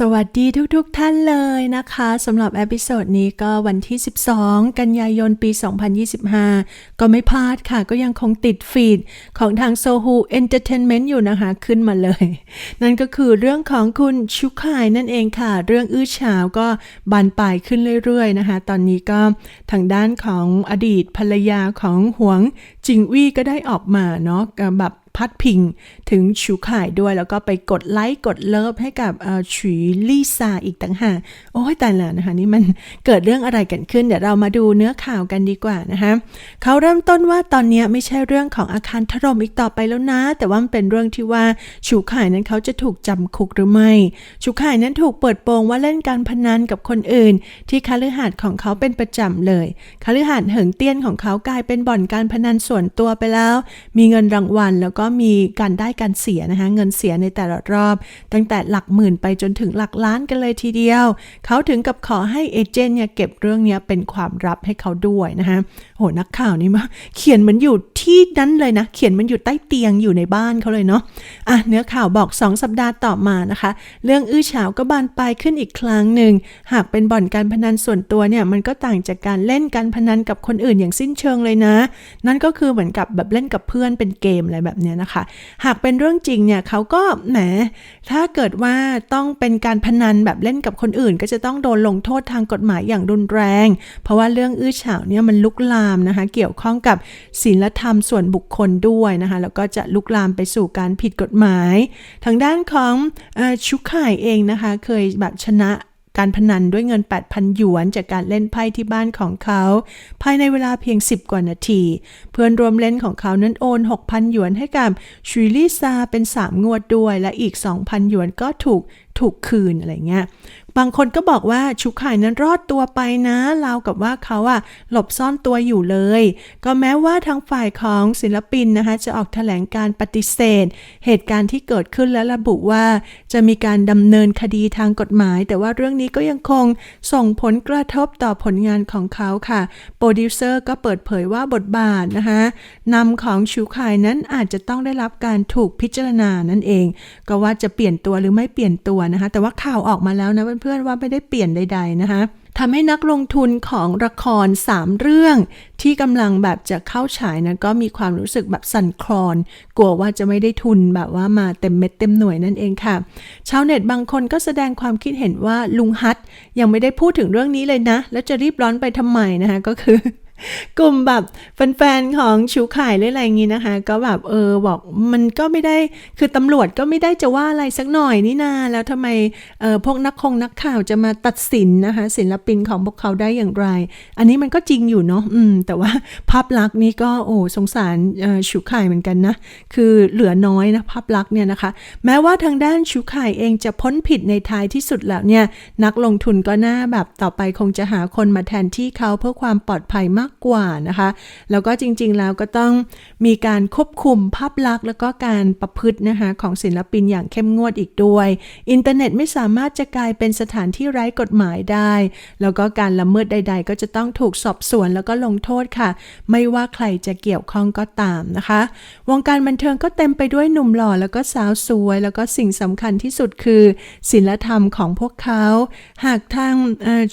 สวัสดีทุกๆทท่านเลยนะคะสำหรับเอพิโซดนี้ก็วันที่ 12 กันยายนปี 2025 ก็ไม่พลาดค่ะ ก็ยังคงติดฟีดของทางโซฮูเอนเตอร์เทนเมนต์อยู่นะคะ ขึ้นมาเลย นั่นก็คือเรื่องของคุณชุคายนั่นเองค่ะ เรื่องอื้อฉาวก็บานปลายขึ้นเรื่อยๆนะคะ ตอนนี้ก็ทางด้านของอดีตภรรยาของหวงจิงวี่ก็ได้ออกมาเนาะแบบ พัดพิงถึงชูข่ายด้วย แล้วก็ไปกดไลค์กดเลิฟให้กับฉีลี่ซาอีกต่างหากโอ้ยแต่ละนะคะนี่มันเกิดเรื่องอะไรกันขึ้น เดี๋ยวเรามาดูเนื้อข่าวกันดีกว่านะคะเขาเริ่มต้นว่าตอนนี้ไม่ใช่เรื่องของอาคารถล่มอีกต่อไปแล้วนะ แต่ว่ามันเป็นเรื่องที่ว่าชูข่ายนั้นเขาจะถูกจำคุกหรือไม่ชูข่ายนั้นถูกเปิดโปงว่าเล่นการพนันกับคนอื่น ที่คฤหาสน์ของเขาเป็นประจำเลยคฤหาสน์เหิงเตี้ยนของเขากลายเป็นบ่อนการพนันส่วนตัวไปแล้ว มีเงินรางวัลแล้วก็มีการได้การเสียนะคะ เงินเสียในแต่ละรอบ ตั้งแต่หลักหมื่นไปจนถึงหลักล้านกันเลยทีเดียว เขาถึงกับขอให้เอเจนต์เนี่ยเก็บเรื่องนี้เป็นความลับให้เขาด้วยนะคะโหนักข่าวนี่มาเขียนเหมือนอยู่ ที่นั้นเลยนะ เขียนมันอยู่ใต้เตียงอยู่ในบ้านเขาเลยเนาะอะเนื้อข่าวบอก 2 สัปดาห์ต่อมานะคะ เรื่องอื้อฉาวก็บานปลายขึ้นอีกครั้งหนึ่ง หากเป็นบ่อนการพนันส่วนตัวเนี่ย มันก็ต่างจากการเล่นการพนันกับคนอื่นอย่างสิ้นเชิงเลยนะ นั่นก็คือเหมือนกับแบบเล่นกับเพื่อนเป็นเกมอะไรแบบเนี้ยนะคะ หากเป็นเรื่องจริงเนี่ยเขาก็แหมถ้าเกิดว่าต้องเป็นการพนันแบบเล่นกับคนอื่น ก็จะต้องโดนลงโทษทางกฎหมายอย่างรุนแรง เพราะว่าเรื่องอื้อฉาวเนี่ยมันลุกลามนะคะ เกี่ยวข้องกับศีลธรรมส่วนบุคคลด้วยนะคะแล้วก็จะลุกลามไปสู่การผิดกฎหมาย ทางด้านของชุกข่ายเองนะคะเคยแบบชนะการพนันด้วยเงิน 8,000 หยวน จากการเล่นไพ่ที่บ้านของเขา ภายในเวลาเพียง 10 กว่านาที เพื่อนรวมเล่นของเขานั้นโอน 6,000 หยวนให้กับชุยลี่ซาเป็น 3 งวดด้วย และอีก 2,000 หยวนก็ถูก ถูกคืนอะไรเงี้ย บางคนก็บอกว่าชุกไข่นั้นรอดตัวไปนะราวกับว่าเขาอะหลบซ่อนตัวอยู่เลย ก็แม้ว่าทางฝ่ายของศิลปินนะคะจะออกแถลงการปฏิเสธ เหตุการณ์ที่เกิดขึ้นและระบุว่า จะมีการดำเนินคดีทางกฎหมาย แต่ว่าเรื่องนี้ก็ยังคงส่งผลกระทบต่อผลงานของเขาค่ะ โปรดิวเซอร์ก็เปิดเผยว่าบทบาทนะคะนำของชูไข่นั้นอาจจะต้องได้รับการถูกพิจารณานั่นเอง ก็ว่าจะเปลี่ยนตัวหรือไม่เปลี่ยนตัวนะคะ แต่ว่าข่าวออกมาแล้วนะเพื่อนๆว่าไม่ได้เปลี่ยนใด ๆนะคะทำให้นักลงทุนของละคร 3 เรื่อง ที่กำลังแบบจะเข้าฉายนะก็มีความรู้สึกแบบสั่นคลอน กลัวว่าจะไม่ได้ทุนแบบว่ามาเต็มเม็ดเต็มหน่วยนั่นเองค่ะ ชาวเน็ตบางคนก็แสดงความคิดเห็นว่าลุงฮัทยังไม่ได้พูดถึงเรื่องนี้เลยนะ แล้วจะรีบร้อนไปทำไมนะคะก็คือ กลุ่มแบบแฟนๆของชูขายหรืออะไรอย่างงี้นะคะ ก็แบบเออบอกมันก็ไม่ได้คือตำรวจก็ไม่ได้จะว่าอะไรสักหน่อยนี่นาแล้วทำไมเออพวกนักคงนักข่าวจะมาตัดสินนะคะ ศิลปินของพวกเขาได้อย่างไร อันนี้มันก็จริงอยู่เนาะอืม แต่ว่าภาพลักษณ์นี้ก็โอ้สงสารชูขายเหมือนกันนะ คือเหลือน้อยนะภาพลักษณ์เนี่ยนะคะ แม้ว่าทางด้านชูขายเองจะพ้นผิดในท้ายที่สุดแล้วเนี่ยนักลงทุนก็น่าแบบต่อไปคงจะหาคนมาแทนที่เขาเพื่อความปลอดภัยมากากกว่านะคะ แล้วก็จริงๆแล้วก็ต้องมีการควบคุมภาพลักษณ์แล้วก็การประพฤตินะคะของศิลปินอย่างเข้มงวดอีกด้วย อินเทอร์เน็ตไม่สามารถจะกลายเป็นสถานที่ไร้กฎหมายได้ แล้วก็การละเมิดใด ๆ ก็จะต้องถูกสอบสวนแล้วก็ลงโทษค่ะ ไม่ว่าใครจะเกี่ยวข้องก็ตามนะคะ วงการบันเทิงก็เต็มไปด้วยหนุ่มหล่อแล้วก็สาวสวย แล้วก็สิ่งสำคัญที่สุดคือ ศิลธรรมของพวกเขา หากทาง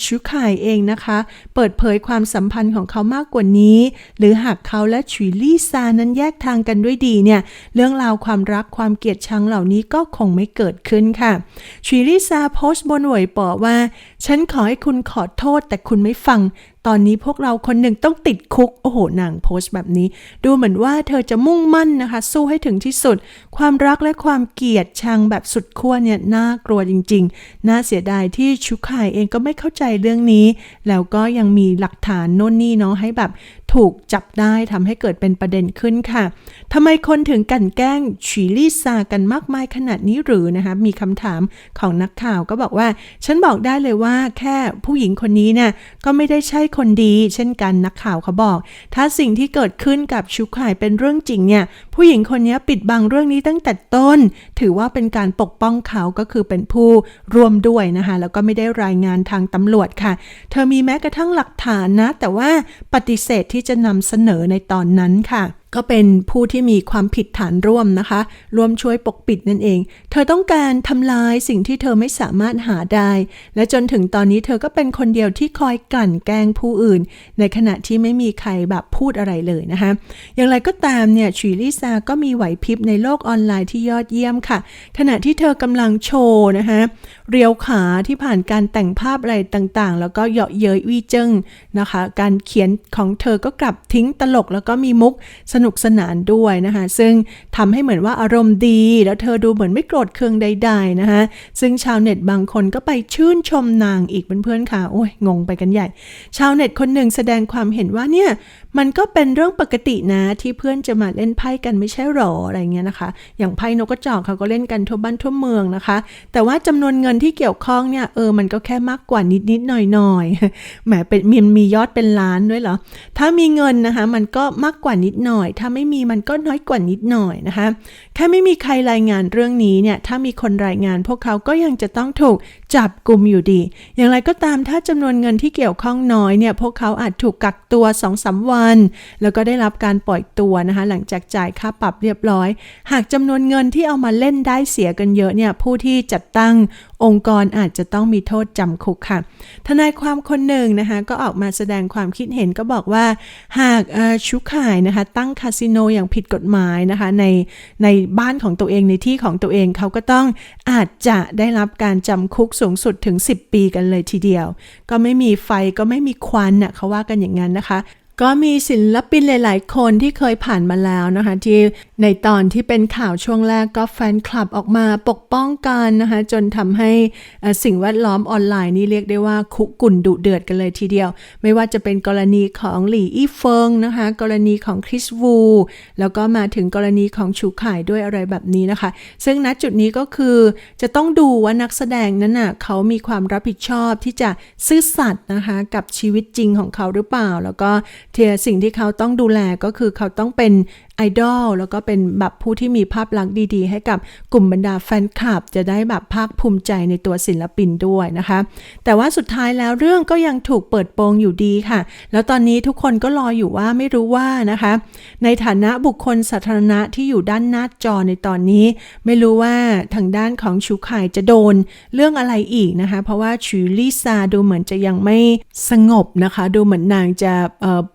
ชูข่ายเองนะคะ เปิดเผยความสัมพันธ์ของเขามากกว่านี้ หรือหากเขาและฉุยลี่ซานั้นแยกทางกันด้วยดีเนี่ย เรื่องราวความรักความเกลียดชังเหล่านี้ก็คงไม่เกิดขึ้นค่ะฉุยลี่ซาโพสต์บนหวยปอว่า ฉันขอให้คุณขอโทษแต่คุณไม่ฟัง ตอนนี้พวกเราคนหนึ่งต้องติดคุก โอ้โหนางโพสต์แบบนี้ ดูเหมือนว่าเธอจะมุ่งมั่นนะคะ สู้ให้ถึงที่สุด ความรักและความเกลียดชังแบบสุดขั้วเนี่ยน่ากลัวจริง ๆ น่าเสียดายที่ชุคายเองก็ไม่เข้าใจเรื่องนี้ แล้วก็ยังมีหลักฐานโน่นนี่เนาะให้แบบ ถูกจับได้ทำให้เกิดเป็นประเด็นขึ้นค่ะทำไมคนถึงกันแกล้งฉีลี่ซากันมากมายขนาดนี้หรือนะคะมีคำถามของนักข่าวก็บอกว่า ฉันบอกได้เลยว่าแค่ผู้หญิงคนนี้เนี่ยก็ไม่ได้ใช่คนดี เช่นกันนักข่าวเขาบอก ถ้าสิ่งที่เกิดขึ้นกับชุกไข่เป็นเรื่องจริงเนี่ยผู้หญิงคนนี้ปิดบังเรื่องนี้ตั้งแต่ต้น ถือว่าเป็นการปกป้องเขาก็คือเป็นผู้ร่วมด้วยนะคะแล้วก็ไม่ได้รายงานทางตำรวจค่ะ เธอมีแม้กระทั่งหลักฐานนะ แต่ว่าปฏิเสธที่จะนำเสนอในตอนนั้นค่ะ ก็เป็นผู้ที่มีความผิดฐานร่วมนะคะ ร่วมช่วยปกปิดนั่นเอง เธอต้องการทำลายสิ่งที่เธอไม่สามารถหาได้ และจนถึงตอนนี้เธอก็เป็นคนเดียวที่คอยกลั่นแกล้งผู้อื่น ในขณะที่ไม่มีใครแบบพูดอะไรเลยนะคะ อย่างไรก็ตามเนี่ยชุยลิซาก็มีไหวพริบในโลกออนไลน์ที่ยอดเยี่ยมค่ะ ขณะที่เธอกำลังโชว์นะคะเรียวขาที่ผ่านการแต่งภาพอะไรต่างๆ แล้วก็เหยาะเย้ยวีเจิ้งนะคะ การเขียนของเธอก็กลับทิ้งตลกแล้วก็มีมุกสนุกสนานด้วยนะคะ ซึ่งทำให้เหมือนว่าอารมณ์ดี แล้วเธอดูเหมือนไม่โกรธเคืองใด ๆนะคะ ซึ่งชาวเน็ตบางคนก็ไปชื่นชมนางอีกเพื่อนๆค่ะ โอ้ยงงไปกันใหญ่ ชาวเน็ตคนหนึ่งแสดงความเห็นว่าเนี่ย มันก็เป็นเรื่องปกตินะที่เพื่อนจะมาเล่นไพ่กันไม่ใช่หรออะไรเงี้ยนะคะ อย่างไพ่นกกระจอกเขาก็เล่นกันทั่วบ้านทั่วเมืองนะคะ แต่ว่าจำนวนเงินที่เกี่ยวข้องเนี่ยเออมันก็แค่มากกว่านิดนิดหน่อยหน่อยแหมเป็นมีมียอดเป็นล้านด้วยเหรอถ้ามีเงินนะคะมันก็มากกว่านิดหน่อย ถ้าไม่มีมันก็น้อยกว่านิดหน่อยนะคะแค่ไม่มีใครรายงานเรื่องนี้เนี่ยถ้ามีคนรายงานพวกเขาก็ยังจะต้องถูก จับกลุ่มอยู่ดี อย่างไรก็ตามถ้าจำนวนเงินที่เกี่ยวข้องน้อยเนี่ยพวกเขาอาจถูกกักตัว2อสวัน แล้วก็ได้รับการปล่อยตัวนะคะหลังจากจ่ายค่าปรับเรียบร้อย หากจำนวนเงินที่เอามาเล่นได้เสียกันเยอะเนี่ยผู้ที่จัดตั้งองค์กรอาจจะต้องมีโทษจำคุกค่ะ ทนายความคนหนึ่งนะคะก็ออกมาแสดงความคิดเห็นก็บอกว่า หากชุกขายนะคะตั้งคาสิโนอย่างผิดกฎหมายนะคะในในบ้านของตัวเองในที่ของตัวเองเขาก็ต้องอาจจะได้รับการจำคุกสูงสุดถึง 10 ปีกันเลยทีเดียว ก็ไม่มีไฟก็ไม่มีควันน่ะเขาว่ากันอย่างนั้นนะคะ ก็มีศิลปินหลาย ๆ คนที่เคยผ่านมาแล้วนะคะ ที่ในตอนที่เป็นข่าวช่วงแรกก็แฟนคลับออกมาปกป้องกันนะคะ จนทำให้สิ่งแวดล้อมออนไลน์นี่เรียกได้ว่าคุกกุ่นดุเดือดกันเลยทีเดียว ไม่ว่าจะเป็นกรณีของหลี่อี้เฟิงนะคะ กรณีของคริสวู แล้วก็มาถึงกรณีของชูข่ายด้วยอะไรแบบนี้นะคะ ซึ่งณจุดนี้ก็คือจะต้องดูว่านักแสดงนั้นน่ะเขามีความรับผิดชอบที่จะซื่อสัตย์นะคะกับชีวิตจริงของเขาหรือเปล่า แล้วก็ เทียสิ่งที่เขาต้องดูแลก็คือเขาต้องเป็นไอดอลแล้วก็เป็นแบบผู้ที่มีภาพลักษณ์ดีๆ ให้กับกลุ่มบรรดาแฟนคลับ จะได้แบบภาคภูมิใจในตัวศิลปินด้วยนะคะ แต่ว่าสุดท้ายแล้วเรื่องก็ยังถูกเปิดโปงอยู่ดีค่ะ แล้วตอนนี้ทุกคนก็รออยู่ว่าไม่รู้ว่านะคะ ในฐานะบุคคลสาธารณะที่อยู่ด้านหน้าจอในตอนนี้ ไม่รู้ว่าทางด้านของชูข่ายจะโดนเรื่องอะไรอีกนะคะ เพราะว่าชูลิซาดูเหมือนจะยังไม่สงบนะคะ ดูเหมือนนางจะ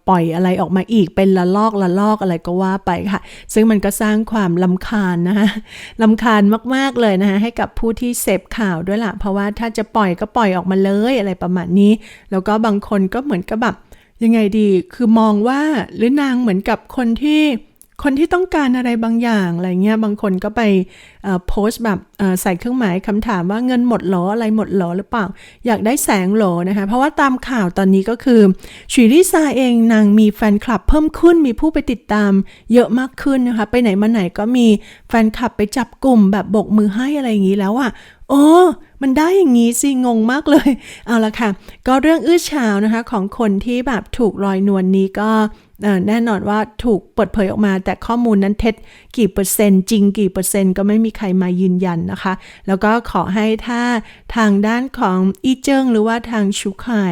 ปล่อยอะไรออกมาอีกเป็นละลอกละลอกอะไรก็ว่าไปค่ะ ซึ่งมันก็สร้างความลำคาญนะคะลำคาญมากๆเลยนะคะให้กับผู้ที่เสพข่าวด้วยล่ะ เพราะว่าถ้าจะปล่อยก็ปล่อยออกมาเลยอะไรประมาณนี้ แล้วก็บางคนก็เหมือนกับแบบยังไงดี คือมองว่าหรือนางเหมือนกับคนที่ คนที่ต้องการอะไรบางอย่างอะไรเงี้ยบางคนก็ไปโพสต์แบบใส่เครื่องหมายคำถามว่าเงินหมดเหรออะไรหมดเหรอหรือเปล่า อยากได้แสงเหรอนะคะ เพราะว่าตามข่าวตอนนี้ก็คือชุยลิซาเองนางมีแฟนคลับเพิ่มขึ้นมีผู้ไปติดตามเยอะมากขึ้นนะคะ ไปไหนมาไหนก็มีแฟนคลับไปจับกลุ่มแบบบกมือให้อะไรอย่างนี้แล้วอะโอ้ มันได้อย่างนี้สิงงมากเลย เอาละค่ะ ก็เรื่องอื้อฉาวนะคะของคนที่แบบถูกลอยนวลนนี้ก็แน่นอนว่าถูกเปิดเผยออกมา แต่ข้อมูลนั้นเท็จกี่เปอร์เซ็นต์จริงกี่เปอร์เซ็นต์ก็ไม่มีใครมายืนยันนะคะ แล้วก็ขอให้ถ้าทางด้านของอีเจิ้งหรือว่าทางชูไข่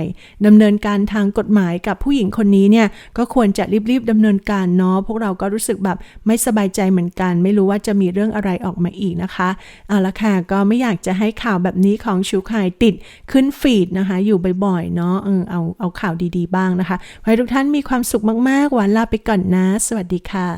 ดำเนินการทางกฎหมายกับผู้หญิงคนนี้เนี่ยก็ควรจะรีบๆดำเนินการเนาะพวกเราก็รู้สึกแบบไม่สบายใจเหมือนกัน ไม่รู้ว่าจะมีเรื่องอะไรออกมาอีกนะคะเอาละค่ะก็ไม่อยากจะให้ข่าวแบบนี้ของชูคายติดขึ้นฟีดนะคะ อยู่บ่อยๆ เนาะเออเอาเอาข่าวดีๆ บ้างนะคะขอให้ทุกท่านมีความสุขมากๆหวานลาไปก่อนนะ สวัสดีค่ะ